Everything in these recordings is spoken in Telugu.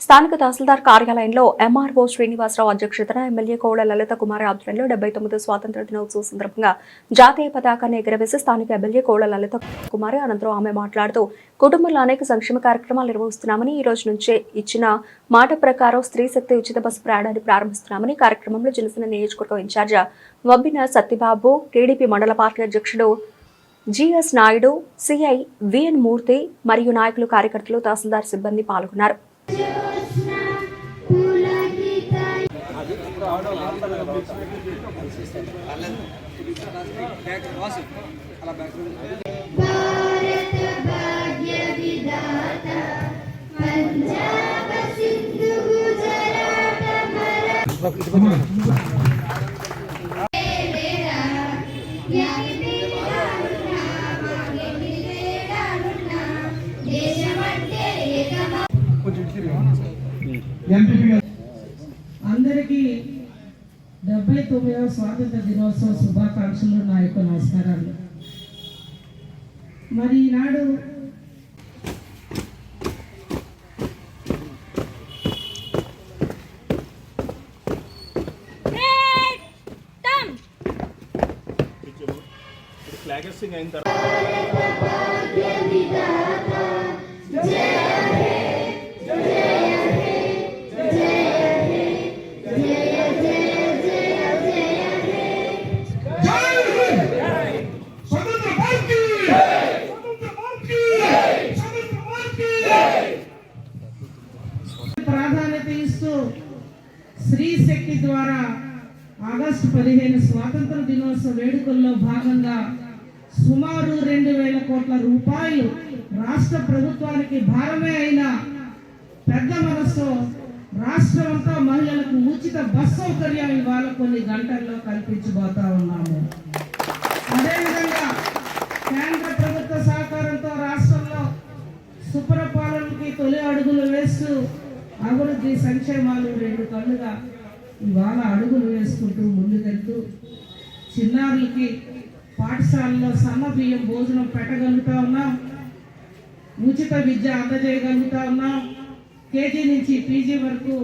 స్థానిక తహసీల్దార్ కార్యాలయంలో ఎంఆర్ఓ శ్రీనివాసరావు అధ్యక్షతన ఎమ్మెల్యే కోడ లలిత కుమార్ ఆధ్వర్యంలో డెబ్బై తొమ్మిది స్వాతంత్ర దినోత్సవం సందర్భంగా జాతీయ పతాకాన్ని ఎగరవేసి స్థానిక ఎమ్మెల్యే కోడ లలిత కుమారి అనంతరం ఆమె మాట్లాడుతూ కుటుంబంలో అనేక సంక్షేమ కార్యక్రమాలు నిర్వహిస్తున్నామని ఈ రోజు నుంచే ఇచ్చిన మాట ప్రకారం స్త్రీ శక్తి ఉచిత బస్సు ప్రయాణాన్ని ప్రారంభిస్తున్నామని కార్యక్రమంలో జనసేన నియోజకవర్గం ఇన్ఛార్జ్ వబ్బిన సత్యబాబు టీడీపీ మండల పార్టీ అధ్యక్షుడు GS Naidu CI VN Murthy మరియు నాయకులు కార్యకర్తలు తహసీల్దార్ సిబ్బంది పాల్గొన్నారు. భారత భాగ్య విధాత పంజాబ సింధు గుజరాట అందరికీ డెబ్బై తొమ్మిదవ స్వాతంత్ర దినోత్సవ శుభాకాంక్షలు నా యొక్క నమస్కారాలు. మరి ఈనాడు ఫ్లాగ్ హాస్టింగ్ అయిన తర్వాత పదిహేను స్వాతంత్ర దినోత్సవ వేడుకల్లో భాగంగా సుమారు రెండు వేల కోట్ల రూపాయలు రాష్ట్ర ప్రభుత్వానికి భారమే అయిన పెద్ద మనసు రాష్ట్రమంతా మహిళలకు ఉచిత బస్ సౌకర్యం ఇవాళ కొన్ని గంటల్లో కల్పించబోతా ఉన్నాము. అదేవిధంగా కేంద్ర ప్రభుత్వ సహకారంతో రాష్ట్రంలో సుపరపాలనకి తొలి అడుగులు వేస్తూ అభివృద్ధి సంక్షేమాలు రెండు కళ్ళుగా ఇవాళ అడుగులు వేసుకుంటూ ముందుకెళ్తూ చిన్నారులకి పాఠశాలలో సన్న బియ్యం భోజనం పెట్టగలుగుతా ఉన్నాం. ఉచిత విద్య అందజేయగలుగుతా ఉన్నాం. కేజీ నుంచి పీజీ వరకు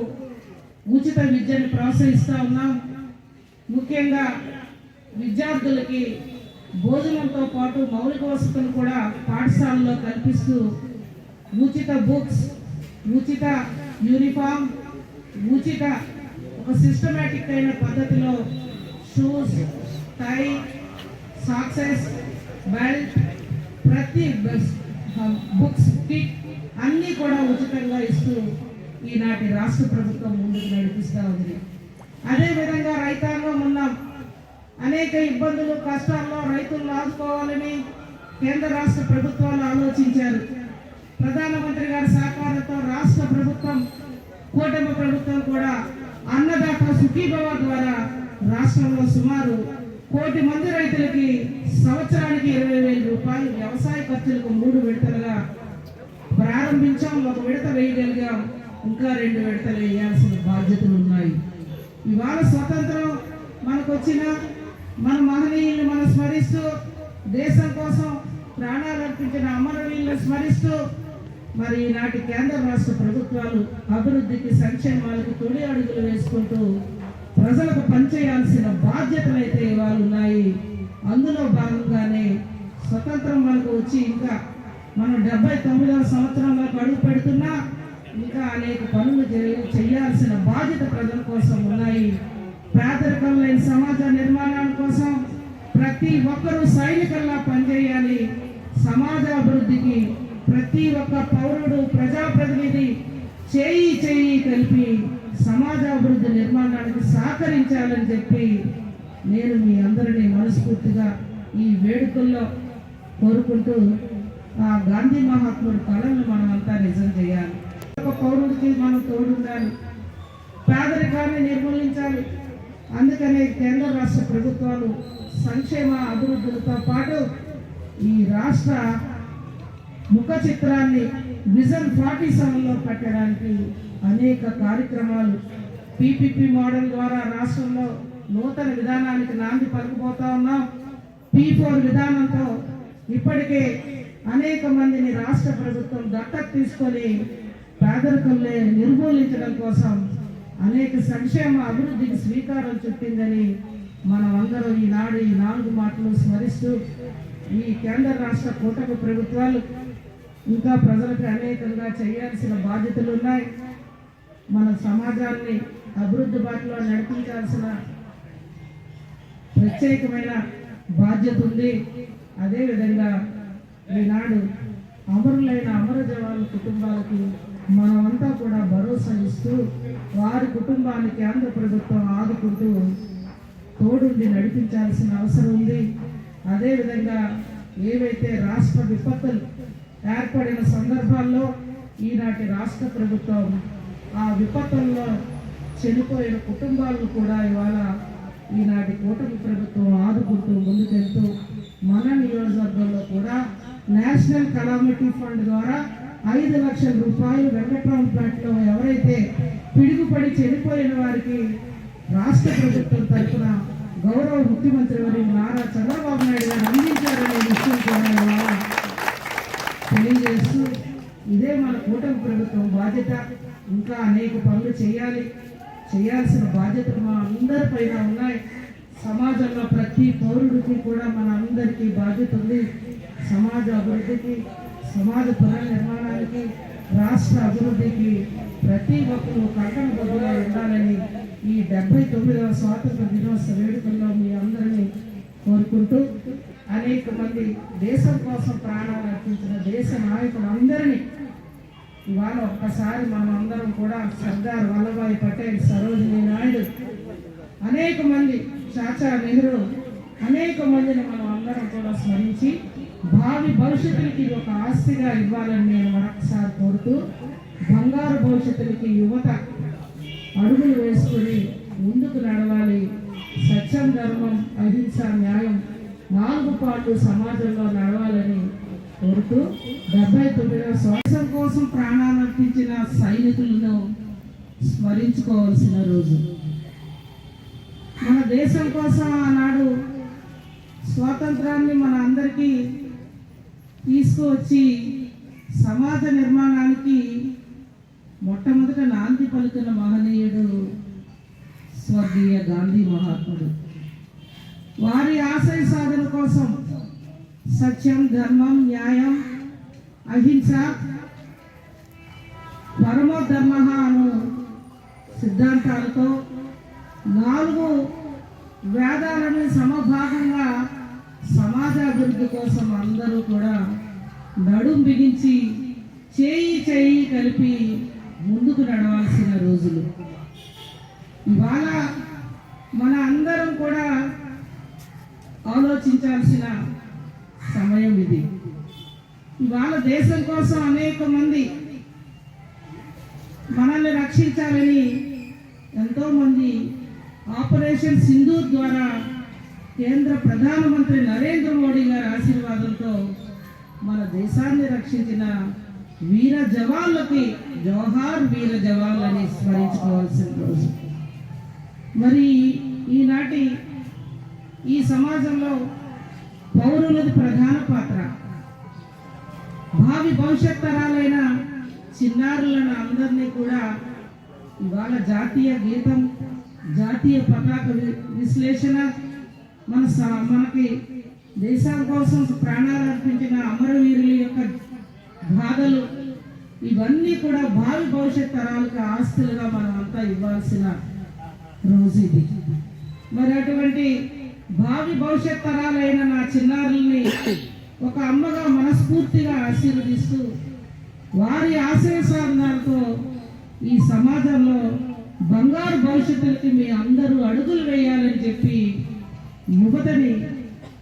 ఉచిత విద్యను ప్రోత్సహిస్తూ ఉన్నాం. ముఖ్యంగా విద్యార్థులకి భోజనంతో పాటు మౌలిక వసతులు కూడా పాఠశాలలో కల్పిస్తూ ఉచిత బుక్స్ ఉచిత యూనిఫామ్ ఉచిత ఒక సిస్టమేటిక్ అయిన పద్ధతిలో షూస్ టై సాక్సెస్ బెల్ట్ ప్రతి బుక్స్ కిట్ అన్నీ కూడా ఉచితంగా ఇస్తూ ఈనాటి రాష్ట్ర ప్రభుత్వం ముందుకు నడిపిస్తూ ఉంది. అదేవిధంగా రైతాంగం ఉన్న అనేక ఇబ్బందులు కష్టాల్లో రైతులను ఆదుకోవాలని కేంద్ర రాష్ట్ర ప్రభుత్వాలు ఆలోచించారు. ప్రధానమంత్రి గారి సహకారంతో రాష్ట్ర ప్రభుత్వం కూటమి ప్రభుత్వం కూడా అన్నదాత సుఖీభవ ద్వారా రాష్ట్రంలో సుమారు కోటి మంది రైతులకి సంవత్సరానికి ఇరవై వేల రూపాయలు వ్యవసాయ ఖర్చులకు మూడు విడతలుగా ప్రారంభించాం. ఒక విడత వేయగలిగాం. ఇంకా రెండు విడతలు వేయాల్సిన బాధ్యతలు ఉన్నాయి. ఇవాళ స్వతంత్రం మనకు వచ్చిన మన మహనీయుల్ని మనం స్మరిస్తూ దేశం కోసం ప్రాణాలు అర్పించిన అమరవీరులను స్మరిస్తూ మరి ఈనాటి కేంద్ర రాష్ట్ర ప్రభుత్వాలు అభివృద్ధికి సంక్షేమాలకు తొలి అడుగులు వేసుకుంటూ ప్రజలకు పనిచేయాల్సిన బాధ్యతలు అయితే ఇవాళ ఉన్నాయి. అందులో భాగంగానే స్వతంత్రం మనకు వచ్చి ఇంకా మనం డెబ్బై తొమ్మిదవ సంవత్సరంలోకి అడుగు పెడుతున్నా ఇంకా అనేక పనులు చేయ- చేయాల్సిన బాధ్యత ప్రజల కోసం ఉన్నాయి. పేదరికం లేని సమాజ నిర్మాణం కోసం ప్రతి ఒక్కరూ సైనికుల్లా పనిచేయాలి. సమాజ అభివృద్ధికి ప్రతి ఒక్క పౌరుడు ప్రజాప్రతినిధి చేయి చేయి కలిపి సమాజ అభివృద్ధి నిర్మాణానికి సహకరించాలని చెప్పి నేను మీ అందరినీ మనస్ఫూర్తిగా ఈ వేడుకల్లో కోరుకుంటూ ఆ గాంధీ మహాత్ముడి కళను మనం అంతా నిజం చేయాలి. ఒక పౌరుడికి మనం తోడుండాలి. పేదరికాన్ని నిర్మూలించాలి. అందుకనే కేంద్ర రాష్ట్ర ప్రభుత్వాలు సంక్షేమ అభివృద్ధులతో పాటు ఈ రాష్ట్ర ముఖ చిత్రాన్ని విజన్ ఫార్టీ సెవెన్లో పెట్టడానికి అనేక కార్యక్రమాలు పీపీపీ మోడల్ ద్వారా రాష్ట్రంలో నూతన విధానానికి నాంది పలుకుపోతా ఉన్నాం. పీ ఫోర్ విధానంతో ఇప్పటికే అనేక మందిని రాష్ట్ర ప్రభుత్వం దత్తత తీసుకొని పేదరికంలో నిర్మూలించడం కోసం అనేక సంక్షేమ అభివృద్ధికి శ్రీకారం చుట్టిందని మనం అందరం ఈనాడు ఈ నాలుగు మాటలు స్మరిస్తూ ఈ కేంద్ర రాష్ట్ర కూటమి ప్రభుత్వాలు ఇంకా ప్రజలకు అనేకంగా చేయాల్సిన బాధ్యతలు ఉన్నాయి. మన సమాజాన్ని అభివృద్ధి బాటలో నడిపించాల్సిన ప్రత్యేకమైన బాధ్యత ఉంది. అదేవిధంగా ఈనాడు అమరులైన అమర జవాన్ల కుటుంబాలకి మనమంతా కూడా భరోసా ఇస్తూ వారి కుటుంబానికి ఆంధ్ర ప్రభుత్వం ఆదుకుంటూ తోడుండి నడిపించాల్సిన అవసరం ఉంది. అదేవిధంగా ఏవైతే రాష్ట్ర విపత్తులు ఏర్పడిన సందర్భాల్లో ఈనాటి రాష్ట్ర ప్రభుత్వం ఆ విపత్తుల్లో చనిపోయిన కుటుంబాలను కూడా ఇవాళ ఈనాటి కూటమి ప్రభుత్వం ఆదుకుంటూ ముందుకెళ్తూ మన నియోజకవర్గంలో కూడా నేషనల్ కలామిటీ ఫండ్ ద్వారా ఐదు లక్షల రూపాయలు వెంకట్రామపేటలో ఎవరైతే పిడుగుపడి చనిపోయిన వారికి రాష్ట్ర ప్రభుత్వం తరఫున గౌరవ ముఖ్యమంత్రి వారి నారా చంద్రబాబు నాయుడు గారు అందించారనే విషయం కూడా తెలియజేస్తూ ఇదే మన కూటమి ప్రభుత్వం బాధ్యత. ఇంకా అనేక పనులు చేయాలి. చేయాల్సిన బాధ్యతలు మా అందరిపైన ఉన్నాయి. సమాజంలో ప్రతి పౌరుడికి కూడా మన అందరికీ బాధ్యత ఉంది. సమాజ అభివృద్ధికి సమాజ పునర్నిర్మాణానికి రాష్ట్ర అభివృద్ధికి ప్రతి ఒక్కరూ కంకణ బదులుగా ఉండాలని ఈ డెబ్బై తొమ్మిదవ స్వాతంత్ర దినోత్సవ వేడుకల్లో మీ అందరినీ కోరుకుంటూ అనేక మంది దేశం కోసం ప్రాణాలు అర్పించిన దేశ నాయకులందరినీ ఇవాళ ఒక్కసారి మనం అందరం కూడా సర్దార్ వల్లభాయ్ పటేల్ సరోజినీ నాయుడు అనేక మంది చాచా నెహ్రూ అనేక మందిని మనం అందరం కూడా స్మరించి భావి భవిష్యత్తులకి ఒక ఆస్తిగా ఇవ్వాలని నేను మరొకసారి కోరుతూ బంగారు భవిష్యత్తులకి యువత అడుగులు వేసుకుని ముందుకు నడవాలి. సత్యం ధర్మం అహింస న్యాయం నాలుగు పాటు సమాజంలో నడవాలని కోరుతూ డెబ్బై తొమ్మిదవ స్వాసం కోసం ప్రాణాలు అర్పించిన సైనికులను స్మరించుకోవాల్సిన రోజు. మన దేశం కోసం ఆనాడు స్వాతంత్రాన్ని మన అందరికీ తీసుకువచ్చి సమాజ నిర్మాణానికి మొట్టమొదట నాంది పలికిన మహనీయుడు స్వర్గీయ గాంధీ మహాత్ముడు. వారి ఆశయ సాధన కోసం సత్యం ధర్మం న్యాయం అహింస పరమో ధర్మ అను సిద్ధాంతాలతో నాలుగు వేదాలను సమభాగంగా సమాజాభివృద్ధి కోసం అందరూ కూడా నడుం బిగించి చేయి చేయి కలిపి ముందుకు నడవాల్సిన రోజులు. ఇవాళ మన అందరం కూడా ఆలోచించాల్సిన సమయం ఇది. ఇవాళ దేశం కోసం అనేక మంది మనల్ని రక్షించాలని ఎంతో మంది ఆపరేషన్ సింధూర్ ద్వారా కేంద్ర ప్రధానమంత్రి నరేంద్ర మోడీ గారి ఆశీర్వాదంతో మన దేశాన్ని రక్షించిన వీర జవాన్లకి జవహార్ వీర జవాన్లని స్మరించుకోవాల్సిన రోజు. మరి ఈనాటి ఈ సమాజంలో పౌరులది ప్రధాన పాత్ర. భావి భవిష్యత్ తరాలైన చిన్నారులను అందరినీ కూడా ఇవాళ జాతీయ గీతం జాతీయ పతాక వి- విశ్లేషణ మన మనకి దేశం కోసం ప్రాణాలు అర్పించిన అమరవీరుల యొక్క బాధలు ఇవన్నీ కూడా భావి భవిష్యత్ తరాలకు ఆస్తులుగా మనం అంతా ఇవ్వాల్సిన రోజు ఇది. మరి అటువంటి భావి భవిష్యత్ తరాలైన నా చిన్నారుల్ని ఒక అమ్మగా మనస్ఫూర్తిగా ఆశీర్వదిస్తూ వారి ఆశయ సాధనాలతో ఈ సమాజంలో బంగారు భవిష్యత్తులకి మీ అందరూ అడుగులు వేయాలని చెప్పి యువతని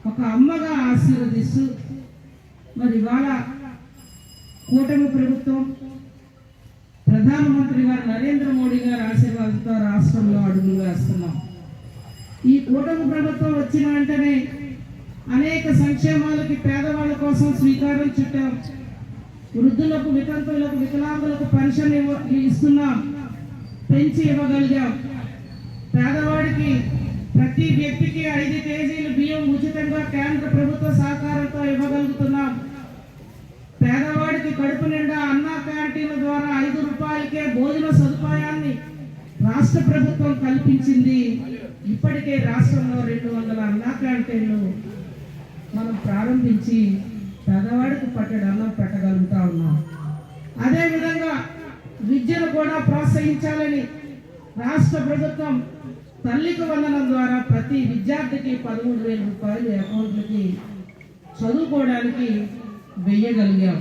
ఒక అమ్మగా ఆశీర్వదిస్తూ మరి ఇవాళ కూటమి ప్రభుత్వం ప్రధానమంత్రి గారు నరేంద్ర మోడీ గారి ఆశీర్వాదంతో రాష్ట్రంలో అడుగులు వేస్తున్నాం. ఈ కూటమి ప్రభుత్వం వచ్చిన వెంటనే అనేక సంక్షేమాలకి పేదవాళ్ళ కోసం శ్రీకారం చుట్టాం. వృద్ధులకు వితంతులకు వికలాంగులకు పెన్షన్ ఇవ్వ ఇస్తున్నాం. పెంచి ఇవ్వగలిగాం. పేదవాడికి ప్రతి వ్యక్తికి ఐదు కేజీలు బియ్యం ఉచితంగా కేంద్ర ప్రభుత్వ సహకారంతో ఇవ్వగలుగుతున్నాం. పేదవాడికి కడుపు నిండా అన్నా క్యాంటీన్ల ద్వారా ఐదు రూపాయలకే భోజన సదుపాయాన్ని రాష్ట్ర ప్రభుత్వం కల్పించింది. ఇప్పటికే రాష్ట్రంలో రెండు వందల అన్నా క్యాంటీన్లు మనం ప్రారంభించి పేదవాడికి పట్టెడు అన్నం పెట్టగలుగుతా ఉన్నాం. అదేవిధంగా విద్యను కూడా ప్రోత్సహించాలని రాష్ట్ర ప్రభుత్వం తల్లికి వందనం ద్వారా ప్రతి విద్యార్థికి పదమూడు వేల రూపాయలు అకౌంట్లకి చదువుకోవడానికి వెయ్యగలిగాం.